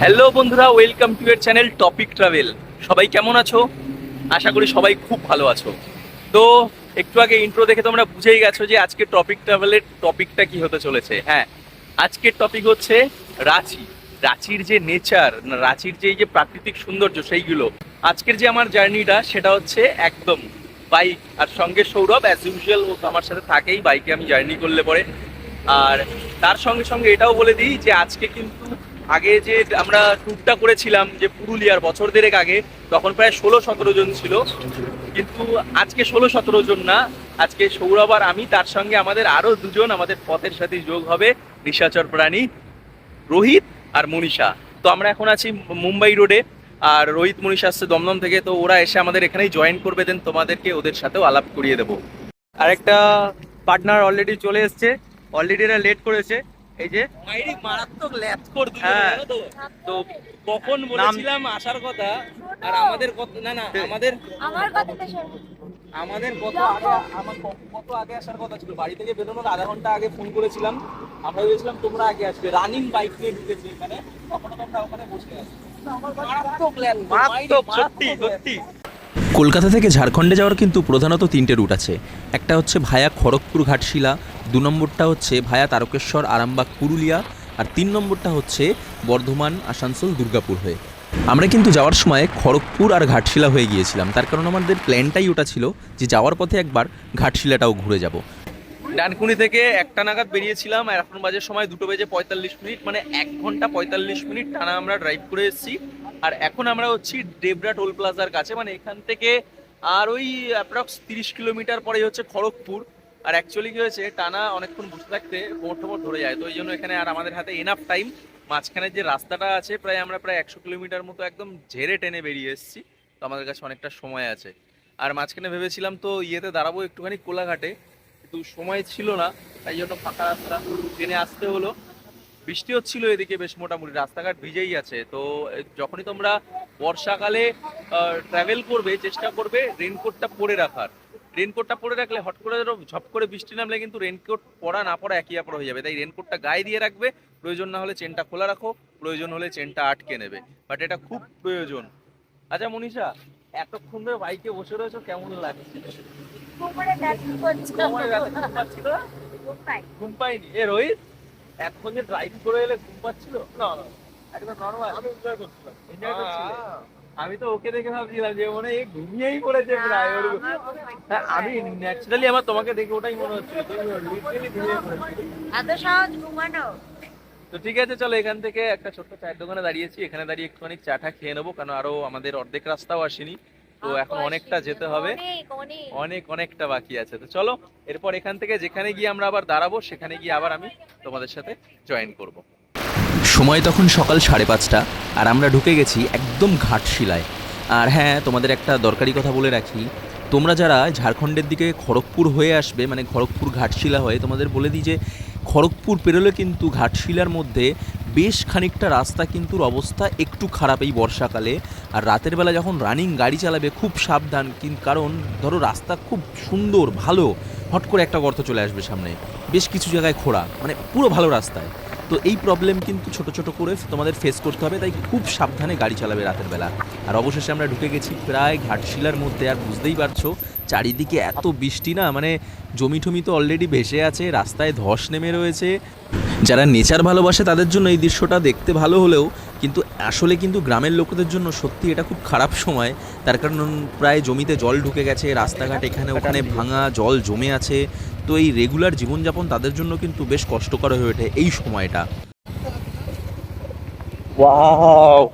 Hello বন্ধুরা, welcome to এর channel topic travel. সবাই কেমন আছো? আশা করি সবাই খুব ভালো আছো। তো একটু আগে ইন্ট্রো দেখে তোমরা বুঝেই গেছো যে আজকে টপিক ট্রাভেলের টপিকটা কি হতে চলেছে। হ্যাঁ আজকের টপিক হচ্ছে রাঁচি। রাঁচির যে নেচার রাঁচির যে যে প্রাকৃতিক সৌন্দর্য সেইগুলো, আজকের যে আমার জার্নিটা সেটা হচ্ছে একদম বাইক আর সঙ্গে সৌরভ অ্যাজ ইউজুয়াল ও আমার সাথে থাকেই বাইকে আমি জার্নি করলে পরে। আর তার সঙ্গে সঙ্গে এটাও বলে দিই যে আজকে কিন্তু আগে যে আমরা ট্যুরটা করেছিলাম যে পুরুলিয়ার বছর দেড়েক আগে, তখন প্রায় ষোলো সতেরো জন ছিল। কিন্তু আজকে ষোলো সতেরো জন না, আজকে সৌরভ আর আমি, তার সঙ্গে আমাদের আরও দুজন আমাদের পথের সাথে যোগ হবে, নিশাচর প্রাণী, রোহিত আর মনীষা। তো আমরা এখন আছি মুম্বাই রোডে, আর রোহিত, মনীষা আসছে দমদম থেকে, তো ওরা এসে আমাদের এখানেই জয়েন করবে দেন তোমাদেরকে ওদের সাথেও আলাপ করিয়ে দেবো। আর একটা পার্টনার অলরেডি চলে এসছে অলরেডি এরা লেট করেছে। এই যে? মারাত্মক ল্যাপ কর তো? কখন বলেছিলাম আসার কথা? আর আমাদের কত না না আমাদের আমার শোনো। আমাদের কত আগে আমার কত আগে আসার কথা ছিল? বাড়ি থেকে বেরোনোর আধা ঘণ্টা আগে ফোন করেছিলাম। আমরা ভেবেছিলাম তোমরা আগে আসবে। রানিং বাইক নিয়ে ঢুকেছি এখানে। তখন তোমরা ওখানে বসে আছো। মারাত্মক ল্যাপ মারাত্মক সত্যি সত্যি। কলকাতা থেকে ঝাড়খণ্ডে যাওয়ার কিন্তু প্রধানত তিনটে রুট আছে। একটা হচ্ছে ভায়া খড়গপুর ঘাটশিলা, দু নম্বরটা হচ্ছে ভায়া তারকেশ্বর, আরামবাগ, পুরুলিয়া আর তিন নম্বরটা হচ্ছে বর্ধমান, আসানসোল, দুর্গাপুর হয়ে। আমরা কিন্তু যাওয়ার সময় খড়গপুর আর ঘাটশিলা হয়ে গিয়েছিলাম। তার কারণ আমাদের প্ল্যানটাই ওটা ছিল যে যাওয়ার পথে একবার ঘাটশিলাটাও ঘুরে যাব। ডানকুনি থেকে একটা নাগাদ বেরিয়েছিলাম, আর এখন বাজে সময় দুটো বেজে পঁয়তাল্লিশ মিনিট মানে এক ঘণ্টা পঁয়তাল্লিশ মিনিট টানা আমরা ড্রাইভ করে এসেছি। আর এখন আমরা হচ্ছি ডেবরা টোল প্লাজার কাছে মানে এখান থেকে আর ওই অ্যাপ্রক্স তিরিশ কিলোমিটার পরে হচ্ছে খড়গপুর। আর অ্যাকচুয়ালি কি হয়েছে, টানা অনেকক্ষণ বসে থাকতে কোমর টোমর ধরে যায়, তো ওই জন্য এখানে আর আমাদের হাতে এনাফ টাইম মাঝখানে যে রাস্তাটা আছে, প্রায় আমরা প্রায় একশো কিলোমিটার মতো একদম ঝেড়ে টেনে বেরিয়ে এসেছি, তো আমাদের কাছে অনেকটা সময় আছে। আর মাঝখানে ভেবেছিলাম তো ইয়েতে দাঁড়াবো একটুখানি কোলাঘাটে, কিন্তু সময় ছিল না, তাই জন্য ফাঁকা রাস্তা। ট্রেনে আসতে হলো। বৃষ্টি হচ্ছিল এদিকে বেশ মোটামুটি রাস্তাঘাট ভিজেই আছে। তো যখনই তোমরা বর্ষাকালে ট্রাভেল করবে চেষ্টা করবে রেনকোটটা পরে রাখার। রেনকোটটা পরে রাখলে হট করে ধরো ঝপ করে বৃষ্টি নামলে কিন্তু রেনকোট পরা না পরা একই অপর হয়ে যাবে। তাই রেনকোটটা গায়ে দিয়ে রাখবে প্রয়োজন না হলে চেনটা খোলা রাখো প্রয়োজন হলে চেনটা আটকে নেবে। বাট এটা খুব প্রয়োজন। আচ্ছা মনীষা এতক্ষণ ধরে বাইকে বসে রয়েছো কেমন লাগছে? ঘুম পাইনি। এ রোহিত? এতক্ষণ যে ড্রাইভ করে এলে ঘুম পাচ্ছিল? না না একদম নর্মাল আমি এনজয় করছিলাম। এনজয় করছিলে? আমি তো ওকে দেখে ভাবছিলাম যে মনে হয় ঘুমিয়েই পড়েছে প্রায় ওর হ্যাঁ আমি ন্যাচারালি আমার তোমাকে দেখে ওটাই মনে হচ্ছিল। লিটারালি ঘুমিয়ে পড়েছিলে। এত সহজ ঘুমানো। তো ঠিক আছে চলো এখান থেকে একটা ছোট্ট চায়ের দোকানে দাঁড়িয়েছি। এখানে দাঁড়িয়ে একটুখানি চাটা খেয়ে নেব কারণ আরও আমাদের অর্ধেক রাস্তাও আসেনি। তো এখন অনেকটা যেতে হবে। অনেক অনেক। অনেক অনেকটা বাকি আছে। তো চলো এরপর এখান থেকে যেখানে গিয়ে আমরা আবার দাঁড়াবো সেখানে গিয়ে আবার আমি তোমাদের সাথে জয়েন করব। সময় তখন সকাল সাড়ে পাঁচটা আর আমরা ঢুকে গেছি একদম ঘাটশিলায়। আর হ্যাঁ তোমাদের একটা দরকারি কথা বলে রাখি। তোমরা যারা ঝাড়খণ্ডের দিকে খড়গপুর হয়ে আসবে মানে খড়গপুর ঘাটশিলা হয়ে তোমাদের বলে দিই যে খড়গপুর পেরোলে কিন্তু ঘাটশিলার মধ্যে বেশ খানিকটা রাস্তা কিন্তু অবস্থা একটু খারাপ এই বর্ষাকালে। আর রাতের বেলা যখন রানিং গাড়ি চালাবে খুব সাবধান কিন্তু কারণ ধরো রাস্তা খুব সুন্দর, ভালো, হট করে একটা গর্ত চলে আসবে সামনে। বেশ কিছু জায়গায় খোঁড়া মানে পুরো ভালো রাস্তায়। তো এই প্রবলেম কিন্তু ছোট ছোট করে তোমাদের ফেস করতে হবে, তাই খুব সাবধানে গাড়ি চালাবে রাতের বেলা। আর অবশেষে আমরা ঢুকে গেছি প্রায় ঘাটশিলার মধ্যে, আর বুঝতেই পারছ, চারিদিকে এত বৃষ্টি না মানে জমি টমি তো অলরেডি ভেসে আছে, রাস্তায় ধস নেমে রয়েছে। যারা নেচার ভালোবাসে তাদের জন্য এই দৃশ্যটা দেখতে ভালো হলেও কিন্তু আসলে কিন্তু গ্রামের লোকেদের জন্য সত্যি এটা খুব খারাপ সময়। তার কারণ প্রায় জমিতে জল ঢুকে গেছে রাস্তাঘাট এখানে ওখানে ভাঙা জল জমে আছে। তো এই রেগুলার জীবনযাপন তাদের জন্য কিন্তু বেশ কষ্টকর হয়ে ওঠে এই সময়টা। ওয়াও!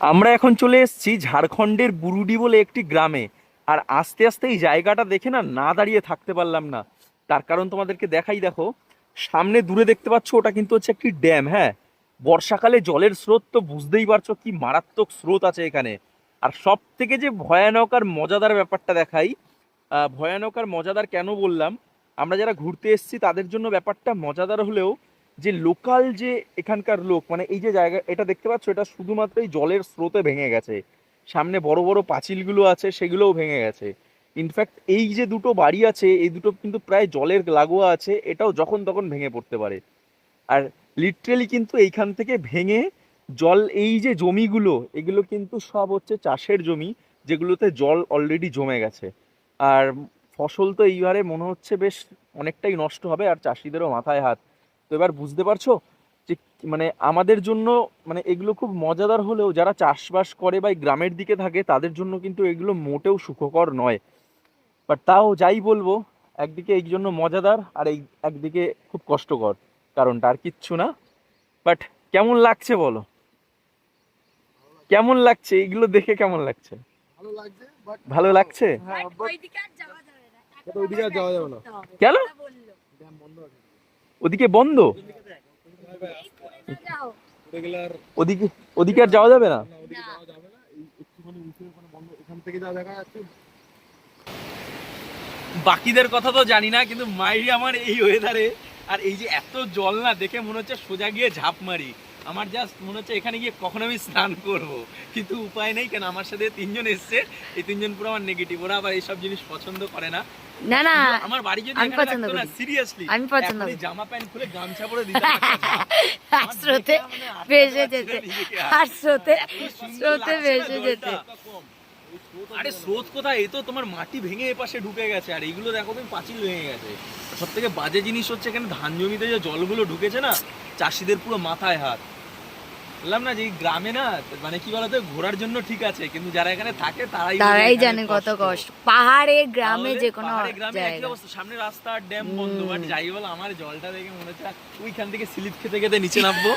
আমরা এখন চলে এসেছি ঝাড়খণ্ডের বুরুডি বলে একটি গ্রামে। আর আস্তে আস্তে এই জায়গাটা দেখে না না দাঁড়িয়ে থাকতে পারলাম না। তার কারণ তোমাদেরকে দেখাই, দেখো, সামনে দূরে দেখতে পাচ্ছ, ওটা কিন্তু হচ্ছে একটি ড্যাম হ্যাঁ? বর্ষাকালে জলের স্রোত তো বুঝতেই পারছ, কি মারাত্মক স্রোত আছে এখানে। আর সব থেকে যে ভয়ানক আর মজাদার ব্যাপারটা দেখাই ভয়ানক আর মজাদার কেন বললাম, আমরা যারা ঘুরতে এসেছি, তাদের জন্য ব্যাপারটা মজাদার হলেও যে লোকাল যে এখানকার লোক মানে এই যে জায়গা, এটা দেখতে পাচ্ছ, এটা শুধুমাত্র এই জলের স্রোতে ভেঙে গেছে। সামনে বড় বড় পাঁচিলগুলো আছে, সেগুলোও ভেঙে গেছে। ইনফ্যাক্ট এই যে দুটো বাড়ি আছে, এই দুটো কিন্তু প্রায় জলের লাগোয়া আছে, এটাও যখন তখন ভেঙে পড়তে পারে। আর লিটারেলি কিন্তু এইখান থেকে ভেঙে জল, এই যে জমিগুলো, এগুলো কিন্তু সব হচ্ছে চাষের জমি, যেগুলোতে জল অলরেডি জমে গেছে। আর ফসল তো এইবারে মনে হচ্ছে বেশ অনেকটাই নষ্ট হবে, আর চাষিদেরও মাথায় হাত। তো এবার বুঝতে পারছ? যে মানে আমাদের জন্য মানে এগুলো খুব মজাদার হলেও যারা চাষবাস করে বা এই গ্রামের দিকে থাকে তাদের জন্য কিন্তু এগুলো মোটেও সুখকর নয়। বাট তাও যাই বলব একদিকে এই জন্য মজাদার আর এই একদিকে খুব কষ্টকর। কারণটা আর কিচ্ছু না। বাট কেমন লাগছে বলো? কেমন লাগছে? এগুলো দেখে কেমন লাগছে? ভালো লাগছে বাট ভালো লাগছে? হ্যাঁ। কেন? ওদিকে বন্ধ? ওদিকে আর যাওয়া যাবে না? বাকিদের কথা তো জানি না, কিন্তু মাইরি আমার এই ওয়েদারে আর এই যে এত জল না, দেখে মনে হচ্ছে সোজা গিয়ে ঝাঁপ মারি। আমার জাস্ট মনে হচ্ছে এখানে গিয়ে কখন আমি স্নান করব। কিন্তু উপায় নেই কেন আমার সাথে তিনজন এসছে। এই তিনজন পুরো আমার নেগেটিভ ওরা আবার এইসব জিনিস পছন্দ করে না। না না আমার বাড়ি যদি আমি পছন্দ করি। সিরিয়াসলি আমি পছন্দ করি। জামা প্যান্ট খুলে গামছা পরে দিতাম একটা আর স্রোতে মানে ভেসে যেতে। আর। স্রোতে স্রোতে ভেসে যেতে। আরে স্রোত কোথায়? এই তো তোমার মাটি ভেঙে এ পাশে ঢুকে গেছে। আর এইগুলো দেখো তুমি পাঁচিল ভেঙে গেছে। সব থেকে বাজে জিনিস হচ্ছে এখানে ধান জমিতে যে জলগুলো ঢুকেছে না চাষিদের পুরো মাথায় হাত। বললাম না যে গ্রামে না মানে কি বলতো ঘোরার জন্য ঠিক আছে কিন্তু যারা এখানে থাকে তারাই তারাই জানে কত কষ্ট। পাহাড়ে গ্রামে যে কোনো জায়গা সামনে রাস্তা আর ড্যাম বন্ধ বাট যাই বল আমার জলটা দেখে মনে হচ্ছে ওইখান থেকে স্লিপ খেতে খেতে নিচে নামবো।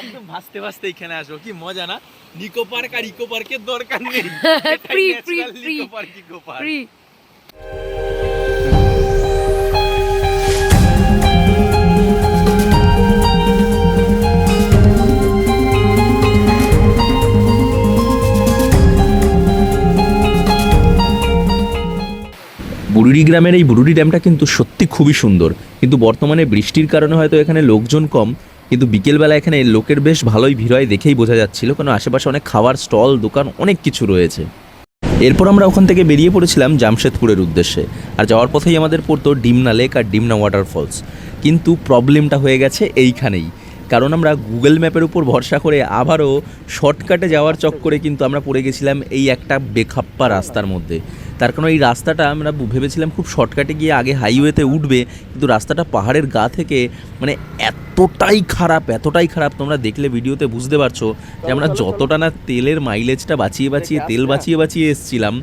একদম ভাসতে ভাসতে এখানে আসব। কি মজা না? নিকো পার্ক আর ইকো পার্কের দরকার নেই। Park eco park. Free Burudi গ্রামের এই বুরুডি ড্যামটা কিন্তু সত্যি খুবই সুন্দর। কিন্তু বর্তমানে বৃষ্টির কারণে হয়তো এখানে লোকজন কম, কিন্তু বিকেলবেলা এখানে লোকের বেশ ভালোই ভিড় হয় দেখেই বোঝা যাচ্ছিল। কারণ আশেপাশে অনেক খাবার স্টল, দোকান, অনেক কিছু রয়েছে। এরপর আমরা ওখান থেকে বেরিয়ে পড়েছিলাম জামশেদপুরের উদ্দেশ্যে। আর যাওয়ার পথেই আমাদের পড়তো ডিমনা লেক আর ডিমনা ওয়াটারফলস। কিন্তু প্রবলেমটা হয়ে গেছে এইখানেই। কারণ আমরা গুগল ম্যাপের উপর ভরসা করে আবারও শর্টকাটে যাওয়ার চক্করে কিন্তু আমরা পড়ে গেছিলাম এই একটা বেখাপ্পা রাস্তার মধ্যে। তার কারণ এই রাস্তাটা আমরা ভেবেছিলাম খুব শর্টকাটে গিয়ে আগে হাইওয়েতে উঠবে, কিন্তু রাস্তাটা পাহাড়ের গা থেকে মানে এতটাই খারাপ এতটাই খারাপ, তোমরা দেখলে ভিডিওতে বুঝতে পারছ যে আমরা যতটা না তেলের মাইলেজটা বাঁচিয়ে বাঁচিয়ে, তেল বাঁচিয়ে বাঁচিয়ে এসছিলাম।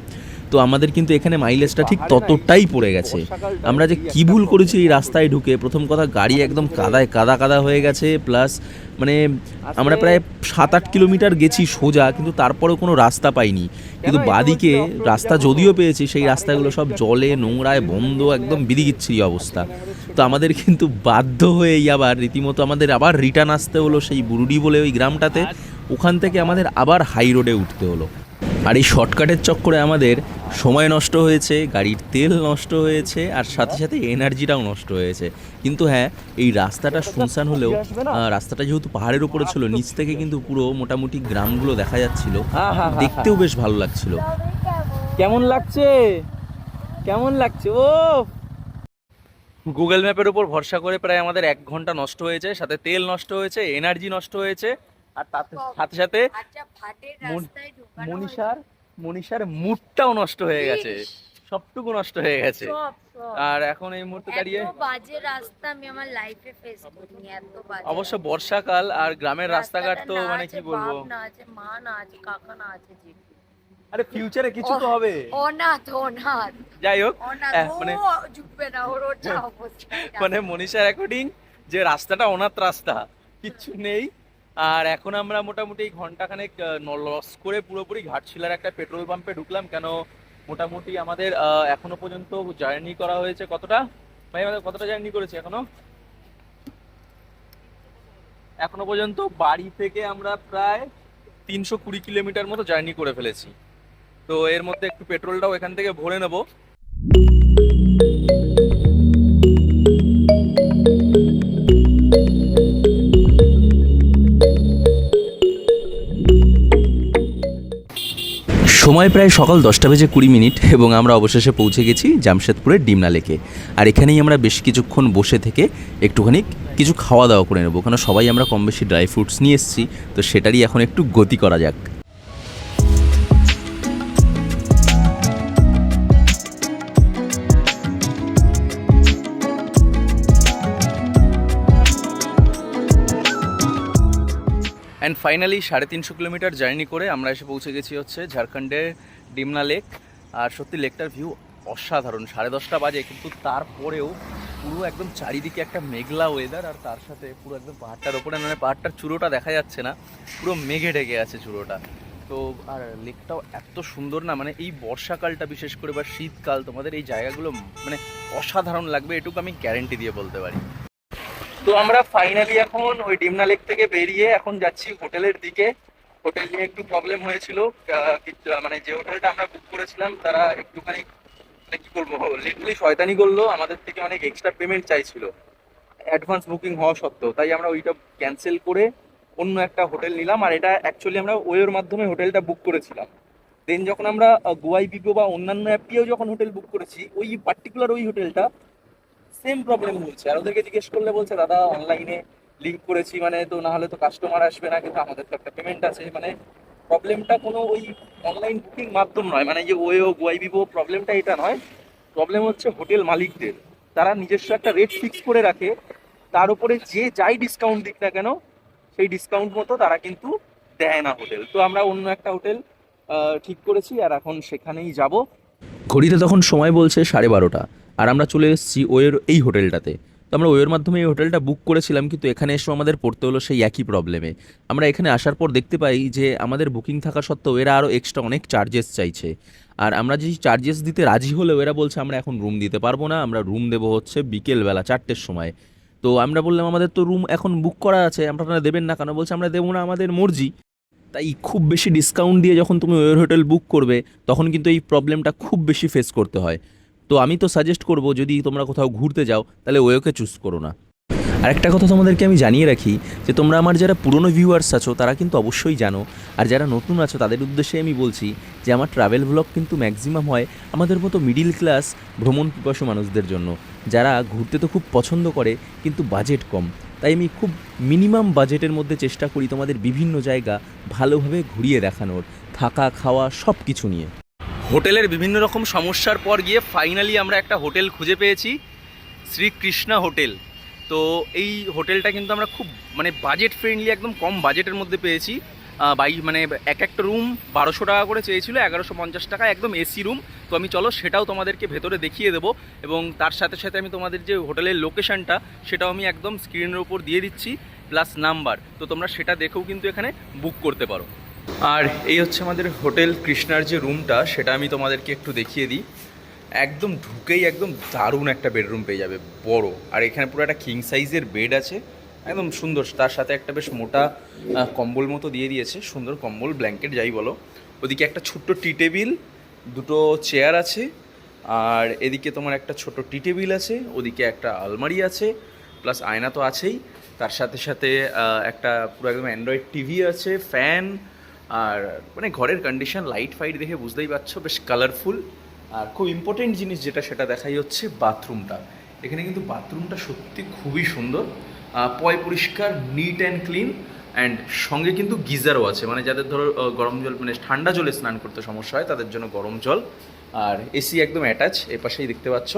তো আমাদের কিন্তু এখানে মাইলেজটা ঠিক ততটাই পড়ে গেছে। আমরা যে কি ভুল করেছি এই রাস্তায় ঢুকে প্রথম কথা গাড়ি একদম কাদায় কাদা কাদা হয়ে গেছে প্লাস মানে আমরা প্রায় সাত আট কিলোমিটার গেছি সোজা কিন্তু তারপরেও কোনো রাস্তা পাইনি। কিন্তু বাদিকে রাস্তা যদিও পেয়েছি সেই রাস্তাগুলো সব জলে নোংরায় বন্ধ একদম বিদিগিচ্ছিরি অবস্থা। তো আমাদের কিন্তু বাধ্য হয়েই আবার রীতিমতো আমাদের আবার রিটার্ন আসতে হলো সেই বুরুডি বলে ওই গ্রামটাতে। ওখান থেকে আমাদের আবার হাই রোডে উঠতে হলো। আর এই শর্টকাটের চক্করে আমাদের সময় নষ্ট হয়েছে গাড়ির তেল নষ্ট হয়েছে আর সাথে সাথে এনার্জিটাও নষ্ট হয়েছে। কিন্তু হ্যাঁ এই রাস্তাটা শুনশান হলেও রাস্তাটা যেহেতু পাহাড়ের উপরে ছিল নিচ থেকে কিন্তু পুরো মোটামুটি গ্রামগুলো দেখা যাচ্ছিল। দেখতেও বেশ ভালো লাগছিল। কেমন? কেমন লাগছে? কেমন লাগছে? ও! গুগল ম্যাপের উপর ভরসা করে প্রায় আমাদের এক ঘণ্টা নষ্ট হয়েছে সাথে তেল নষ্ট হয়েছে এনার্জি নষ্ট হয়েছে। আর তাতে সাথে সাথে আচ্ছা, মন- মনীষার মনীষার মুডটাও নষ্ট হয়ে গেছে। সবটুকু নষ্ট হয়ে গেছে। আর এখন এই মুহূর্তে দাঁড়িয়ে বাজে রাস্তা আমি আমার লাইফে ফেস করিনি এত বাজে অবশ্য বর্ষাকাল আর গ্রামের রাস্তাঘাট তো মানে কি বলব? না আছে মা না আছে কাকা না আছে জেঠু। আরে ফিউচারে কিছু তো হবে। অনাথ অনাথ। যাই হোক মানে ঝুঁকবে না ওর ওটা অবস্থা। মানে মনীষার অ্যাকর্ডিং যে রাস্তাটা অনাথ রাস্তা কিচ্ছু নেই। আর এখন আমরা মোটামুটি ঘন্টাখানেক লস করে পুরোপুরি ঘাটশিলার একটা পেট্রোল পাম্পে ঢুকলাম। কেন? মোটামুটি আমাদের এখনও পর্যন্ত জার্নি করা হয়েছে কতটা? ভাই, আমাদের কতটা জার্নি করেছে এখনও? এখনও পর্যন্ত বাড়ি থেকে আমরা প্রায় তিনশো কুড়ি কিলোমিটার মতো জার্নি করে ফেলেছি। তো এর মধ্যে একটু পেট্রোলটাও এখান থেকে ভরে নেব। সময় প্রায় সকাল দশটা বেজে কুড়ি মিনিট এবং আমরা অবশেষে পৌঁছে গেছি জামশেদপুরের ডিমনা লেকে আর এখানেই আমরা বেশ কিছুক্ষণ বসে থেকে একটুখানি কিছু খাওয়া দাওয়া করে নেব। কারণ সবাই আমরা কম বেশি ড্রাই ফ্রুটস নিয়ে এসেছি, তো সেটারই এখন একটু গতি করা যাক। অ্যান্ড ফাইনালি সাড়ে তিনশো কিলোমিটার জার্নি করে আমরা এসে পৌঁছে গেছি হচ্ছে ঝাড়খণ্ডের ডিমনা লেক আর সত্যি লেকটার ভিউ অসাধারণ। সাড়ে দশটা বাজে, কিন্তু তারপরেও পুরো একদম চারিদিকে একটা মেঘলা ওয়েদার আর তার সাথে পুরো একদম পাহাড়টার ওপরে মানে পাহাড়টার চূড়োটা দেখা যাচ্ছে না, পুরো মেঘে ঢেকে আছে চূড়োটা। তো আর লেকটাও এত সুন্দর না মানে এই বর্ষাকালটা বিশেষ করে বা শীতকাল, তোমাদের এই জায়গাগুলো মানে অসাধারণ লাগবে, এটুকু আমি গ্যারেন্টি দিয়ে বলতে পারি। তো আমরা ফাইনালি এখন ওই ডিমনা লেক থেকে বেরিয়ে এখন যাচ্ছি হোটেলের দিকে। হোটেল নিয়ে একটু প্রবলেম হয়েছিল মানে যে হোটেলটা আমরা বুক করেছিলাম, তারা একটুখানি মানে কি বলব লিটারালি শয়তানি করল, আমাদের থেকে অনেক এক্সট্রা পেমেন্ট চাইছিল। অ্যাডভান্স বুকিং হওয়া সত্ত্বেও, তাই আমরা ওইটা ক্যান্সেল করে অন্য একটা হোটেল নিলাম, আর এটা অ্যাকচুয়ালি আমরা ওয়ের মাধ্যমে হোটেলটা বুক করেছিলাম। দেন যখন আমরা গোয়াই বিপো বা অন্যান্য অ্যাপটিও যখন হোটেল বুক করেছি, ওই পার্টিকুলার ওই হোটেলটা সেম প্রবলেম বলছে। আর ওদেরকে জিজ্ঞেস করলে বলছে, দাদা অনলাইনে লিঙ্ক করেছি মানে তো না হলে তো কাস্টমার আসবে না, কিন্তু আমাদের তো একটা পেমেন্ট আছে। মানে প্রবলেমটা কোনো ওই অনলাইন বুকিং মাধ্যম নয়। মানে যে ওয়েও গোয়াইবিবো প্রবলেমটা এটা নয়। প্রবলেম হচ্ছে হোটেল মালিকদের। তারা নিজস্ব একটা রেট ফিক্স করে রাখে। তার উপরে যে যাই ডিসকাউন্ট দিক না কেন, সেই ডিসকাউন্ট মতো তারা কিন্তু দেয় না হোটেল তো আমরা অন্য একটা হোটেল ঠিক করেছি, আর এখন সেখানেই যাব। ঘড়িতে তখন সময় বলছে সাড়ে বারোটা। আর আমরা চলে এসেছি ওয়ের এই হোটেলটাতে। তো আমরা ওয়ের মাধ্যমে এই হোটেলটা বুক করেছিলাম, কিন্তু এখানে এসে আমাদের পড়তে হলো সেই একই প্রবলেমে আমরা এখানে আসার পর দেখতে পাই যে আমাদের বুকিং থাকা সত্ত্বেও এরা আরও এক্সট্রা অনেক চার্জেস চাইছে। আর আমরা যে চার্জেস দিতে রাজি হলেও এরা বলছে আমরা এখন রুম দিতে পারব না, আমরা রুম দেবো হচ্ছে বিকেলবেলা চারটের সময়। তো আমরা বললাম, আমাদের তো রুম এখন বুক করা আছে আপনারা দেবেন না কেন? বলছে, আমরা দেবো না আমাদের মর্জি। তাই খুব বেশি ডিসকাউন্ট দিয়ে যখন তুমি ওয়ের হোটেল বুক করবে, তখন কিন্তু এই প্রবলেমটা খুব বেশি ফেস করতে হয়। তো আমি তো সাজেস্ট করব যদি তোমরা কোথাও ঘুরতে যাও, তাহলে ওয়েকে চুজ করো না। আর একটা কথা তোমাদেরকে আমি জানিয়ে রাখি, যে তোমরা আমার যারা পুরনো ভিউয়ার্স আছো, তারা কিন্তু অবশ্যই জানো, আর যারা নতুন আছো, তাদের উদ্দেশ্যে আমি বলছি যে আমার ট্রাভেল ব্লগ কিন্তু ম্যাক্সিমাম হয় আমাদের মতো মিডিল ক্লাস ভ্রমণ পিপাসু মানুষদের জন্য। যারা ঘুরতে তো খুব পছন্দ করে, কিন্তু বাজেট কম। তাই আমি খুব মিনিমাম বাজেটের মধ্যে চেষ্টা করি তোমাদের বিভিন্ন জায়গা ভালোভাবে ঘুরিয়ে দেখানোর, থাকা, খাওয়া সব কিছু নিয়ে। হোটেলের বিভিন্ন রকম সমস্যার পর গিয়ে ফাইনালি আমরা একটা হোটেল খুঁজে পেয়েছি, শ্রীকৃষ্ণা হোটেল। তো এই হোটেলটা কিন্তু আমরা খুব মানে বাজেট ফ্রেন্ডলি একদম কম বাজেটের মধ্যে পেয়েছি। বাই মানে এক একটা রুম বারোশো টাকা করে চেয়েছিল, এগারোশো পঞ্চাশ টাকা, একদম এসি রুম তো আমি চলো সেটাও তোমাদেরকে ভেতরে দেখিয়ে দেবো এবং তার সাথে সাথে আমি তোমাদের যে হোটেলের লোকেশানটা সেটাও আমি একদম স্ক্রিনের উপর দিয়ে দিচ্ছি প্লাস নাম্বার তো তোমরা সেটা দেখেও কিন্তু এখানে বুক করতে পারো। আর এই হচ্ছে আমাদের হোটেল কৃষ্ণার যে রুমটা, সেটা আমি তোমাদেরকে একটু দেখিয়ে দিই। একদম ঢুকেই একদম দারুণ একটা বেডরুম পেয়ে যাবে, বড়। আর এখানে পুরো একটা কিং সাইজের বেড আছে, একদম সুন্দর। তার সাথে একটা বেশ মোটা কম্বল মতো দিয়ে দিয়েছে, সুন্দর কম্বল ব্ল্যাঙ্কেট যাই বলো। ওদিকে একটা ছোট্ট টি টেবিল দুটো চেয়ার আছে, আর এদিকে তোমার একটা ছোট টি টেবিল আছে, ওদিকে একটা আলমারি আছে প্লাস আয়না তো আছেই। তার সাথে সাথে একটা পুরো একদম অ্যান্ড্রয়েড টিভি আছে ফ্যান আর মানে ঘরের কন্ডিশন লাইট ফাইট দেখে বুঝতেই পারছ, বেশ কালারফুল আর খুব ইম্পর্টেন্ট জিনিস যেটা সেটা দেখাই হচ্ছে বাথরুমটা এখানে কিন্তু বাথরুমটা সত্যি খুবই সুন্দর। পয় পরিষ্কার নিট অ্যান্ড ক্লিন অ্যান্ড সঙ্গে কিন্তু গিজারও আছে। মানে যাদের ধরো গরম জল মানে ঠান্ডা জলে স্নান করতে সমস্যা হয়, তাদের জন্য গরম জল আর এসি একদম অ্যাটাচ এ পাশেই দেখতে পাচ্ছ।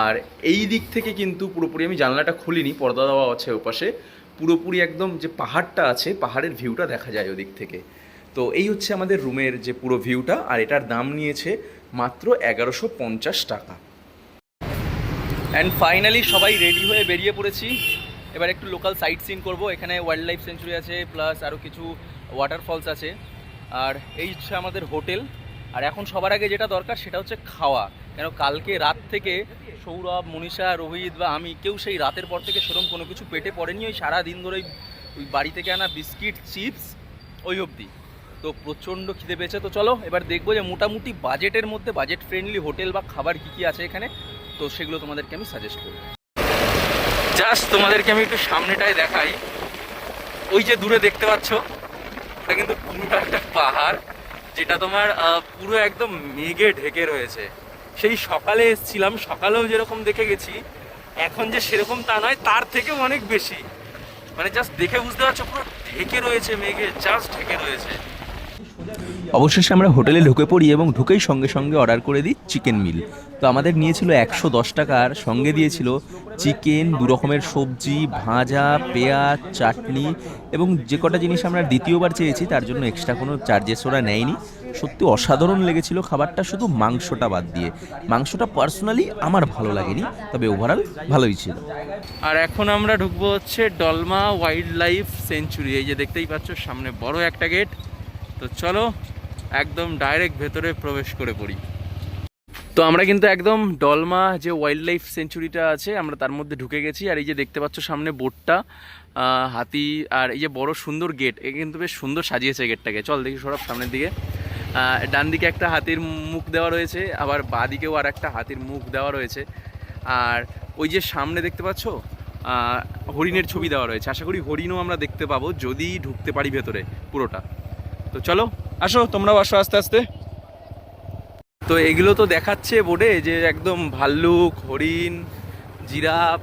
আর এই দিক থেকে কিন্তু পুরোপুরি আমি জানলাটা খুলিনি, পর্দা দেওয়া আছে ওপাশে। পুরোপুরি একদম যে পাহাড়টা আছে, পাহাড়ের ভিউটা দেখা যায় ওদিক থেকে। তো এই হচ্ছে আমাদের রুমের যে পুরো ভিউটা, আর এটার দাম নিয়েছে মাত্র এগারোশো পঞ্চাশ টাকা। অ্যান্ড ফাইনালি সবাই রেডি হয়ে বেরিয়ে পড়েছি। এবার একটু লোকাল সাইট সিন করব। এখানে ওয়াইল্ড লাইফ সেঞ্চুরি আছে প্লাস আরও কিছু ওয়াটারফলস আছে। আর এই হচ্ছে আমাদের হোটেল। আর এখন সবার আগে যেটা দরকার, সেটা হচ্ছে খাওয়া। কেন কালকে রাত থেকে সৌরভ, মনীষা, রোহিত বা আমি কেউ সেই রাতের পর থেকে সেরকম কোনো কিছু পেটে পড়েনি। ওই সারা দিন ধরে ওই- ওই বাড়ি থেকে আনা বিস্কিট, চিপস, ওই অবধি। তো প্রচণ্ড খিদে পেয়েছে। তো চলো, এবার দেখব যে মোটামুটি বাজেটের মধ্যে বাজেট ফ্রেন্ডলি হোটেল বা খাবার কী কী আছে এখানে। তো সেগুলো তোমাদেরকে আমি সাজেস্ট করব। জাস্ট তোমাদেরকে আমি একটু সামনেটায় দেখাই। ওই যে দূরে দেখতে পাচ্ছ, ওটা কিন্তু পুরোটা একটা পাহাড়, যেটা তোমার পুরো একদম মেঘে ঢেকে রয়েছে। সেই সকালে এসেছিলাম, সকালেও যেরকম দেখে গেছি, এখন যে সেরকম তা নয়, তার থেকেও অনেক বেশি। মানে জাস্ট দেখে বুঝতে পারছ, পুরো ঢেকে রয়েছে মেঘে জাস্ট ঢেকে রয়েছে। অবশেষে আমরা হোটেলে ঢুকে পড়ি এবং ঢুকেই সঙ্গে সঙ্গে অর্ডার করে দিই চিকেন মিল। তো আমাদের নিয়েছিল একশো দশ টাকার সঙ্গে দিয়েছিল চিকেন, দু রকমের সবজি, ভাজা, পেঁয়াজ, চাটনি এবং যে কটা জিনিস আমরা দ্বিতীয়বার চেয়েছি, তার জন্য এক্সট্রা কোনো চার্জেস ওরা নেয়নি। সত্যি অসাধারণ লেগেছিল খাবারটা, শুধু মাংসটা বাদ দিয়ে। মাংসটা পার্সোনালি আমার ভালো লাগেনি, তবে ওভারঅল ভালোই ছিল। আর এখন আমরা ঢুকবো হচ্ছে ডলমা ওয়াইল্ড লাইফ সেঞ্চুরি। এই যে দেখতেই পাচ্ছ, সামনে বড় একটা গেট তো চলো একদম ডাইরেক্ট ভেতরে প্রবেশ করে পড়ি। তো আমরা কিন্তু একদম ডলমা যে ওয়াইল্ড লাইফ সেঞ্চুরিটা আছে, আমরা তার মধ্যে ঢুকে গেছি। আর এই যে দেখতে পাচ্ছ সামনে বোটটা হাতি আর এই যে বড় সুন্দর গেট এ কিন্তু বেশ সুন্দর সাজিয়েছে গেটটাকে চল দেখি সরব সামনের দিকে। ডান দিকে একটা হাতির মুখ দেওয়া রয়েছে, আবার বাঁ দিকেও আর একটা হাতির মুখ দেওয়া রয়েছে। আর ওই যে সামনে দেখতে পাচ্ছ হরিণের ছবি দেওয়া রয়েছে। আশা করি হরিণও আমরা দেখতে পাবো, যদি ঢুকতে পারি ভেতরে পুরোটা। তো চলো আসো, তোমরাও আসো আস্তে আস্তে। তো এগুলো তো দেখাচ্ছে বোর্ডে যে একদম ভাল্লুক, হরিণ, জিরাফ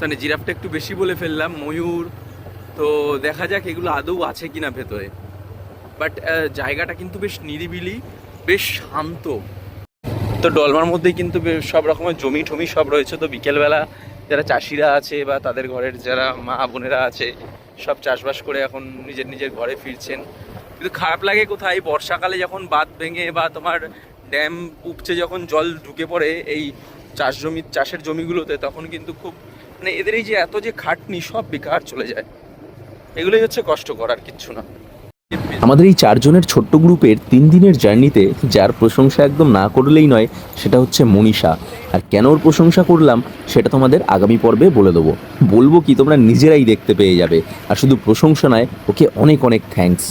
মানে জিরাফটা একটু বেশি বলে ফেললাম, ময়ূর। তো দেখা যাক এগুলো আদৌ আছে কিনা ভেতরে। বাট জায়গাটা কিন্তু বেশ নিরিবিলি, বেশ শান্ত। তো ডলমার মধ্যেই কিন্তু সব রকমের জমি টমি সব রয়েছে। তো বিকেলবেলা যারা চাষিরা আছে বা তাদের ঘরের যারা মা বোনেরা আছে, সব চাষবাস করে এখন নিজের নিজের ঘরে ফিরছেন। কিন্তু খারাপ লাগে কোথায়? বর্ষাকালে যখন বাঁধ ভেঙে বা তোমার ড্যাম উপচে যখন জল ঢুকে পড়ে এই চাষ জমি, চাষের জমিগুলোতে, তখন কিন্তু খুব মানে এদের এই যে এত যে খাটনি সব বেকার চলে যায়। এগুলোই হচ্ছে কষ্ট করার কিচ্ছু না। আমাদের এই চারজনের ছোট্ট গ্রুপের তিন দিনের জার্নিতে যার প্রশংসা একদম না করলেই নয়, সেটা হচ্ছে মনীষা। আর কেন ওর প্রশংসা করলাম, সেটা তোমাদের আগামী পর্বে বলে দেবো। বলব কি, তোমরা নিজেরাই দেখতে পেয়ে যাবে। আর শুধু প্রশংসা নয়, ওকে অনেক অনেক থ্যাঙ্কস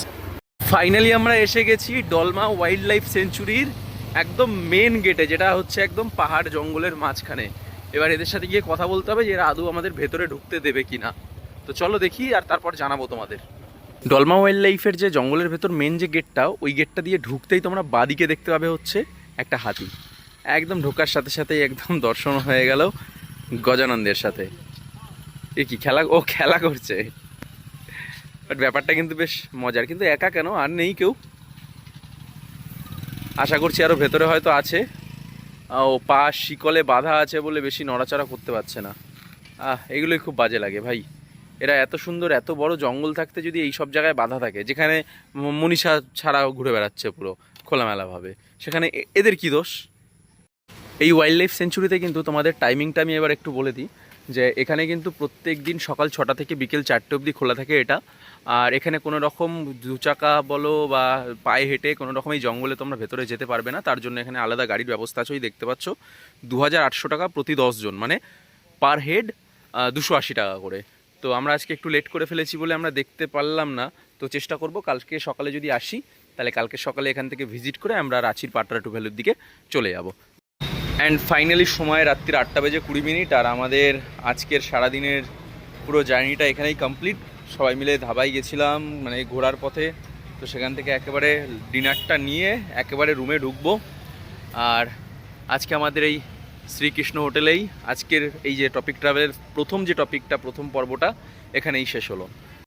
ফাইনালি আমরা এসে গেছি ডলমা ওয়াইল্ড লাইফ সেঞ্চুরির একদম মেন গেটে যেটা হচ্ছে একদম পাহাড় জঙ্গলের মাঝখানে। এবার এদের সাথে গিয়ে কথা বলতে হবে যে এরা আদৌ আমাদের ভেতরে ঢুকতে দেবে কিনা। তো চলো দেখি আর তারপর জানাব তোমাদের। ডলমা ওয়াইল্ড লাইফের যে জঙ্গলের ভেতর মেন যে গেটটা ওই গেটটা দিয়ে ঢুকতেই তোমরা বাদিকে দেখতে পাবে হচ্ছে একটা হাতি। একদম ঢোকার সাথে সাথে একদম দর্শন হয়ে গেল গজানন্দের সাথে। এ কি খেলা? ও খেলা করছে। বাট ব্যাপারটা কিন্তু বেশ মজার। কিন্তু একা কেন? আর নেই কেউ। আশা করছি আরও ভেতরে হয়তো আছে। ও পা শিকলে বাধা আছে বলে বেশি নড়াচড়া করতে পারছে না। আহ, এগুলোই খুব বাজে লাগে ভাই। এরা এত সুন্দর, এত বড় জঙ্গল থাকতে যদি এই সব জায়গায় বাধা থাকে, যেখানে মনীষা ছাড়াও ঘুরে বেড়াচ্ছে পুরো খোলামেলাভাবে, সেখানে এদের কি দোষ? এই ওয়াইল্ড লাইফ সেঞ্চুরিতে কিন্তু তোমাদের টাইমিংটা আমি এবার একটু বলে দিই। যে এখানে কিন্তু প্রত্যেক দিন সকাল ছটা থেকে বিকেল চারটে অবধি খোলা থাকে এটা। আর এখানে কোনো রকম দু চাকা বলো বা পায়ে হেঁটে কোনো রকম এই জঙ্গলে তোমরা ভেতরে যেতে পারবে না। তার জন্য এখানে আলাদা গাড়ির ব্যবস্থা আছে ওই দেখতে পাচ্ছ। দু হাজার আটশো টাকা প্রতি দশজন মানে পার হেড দুশো টাকা করে। তো আমরা আজকে একটু লেট করে ফেলেছি বলে আমরা দেখতে পারলাম না। তো চেষ্টা করব কালকে সকালে যদি আসি, তাহলে কালকে সকালে এখান থেকে ভিজিট করে আমরা রাঁচির পাটরা টু ভ্যালুর দিকে চলে যাব। অ্যান্ড ফাইনালি সময় রাত্রির আটটা বেজে কুড়ি মিনিট আর আমাদের আজকের সারাদিনের পুরো জার্নিটা এখানেই কমপ্লিট সবাই মিলে ধাবায় গেছিলাম মানে ঘোরার পথে। তো সেখান থেকে একেবারে ডিনারটা নিয়ে একেবারে রুমে ঢুকবো। আর আজকে আমাদের এই শ্রীকৃষ্ণ হোটেলেই আজকের এই যে টপিক ট্রাভেলের প্রথম যে টপিকটা প্রথম পর্বটা, এখানেই শেষ হলো।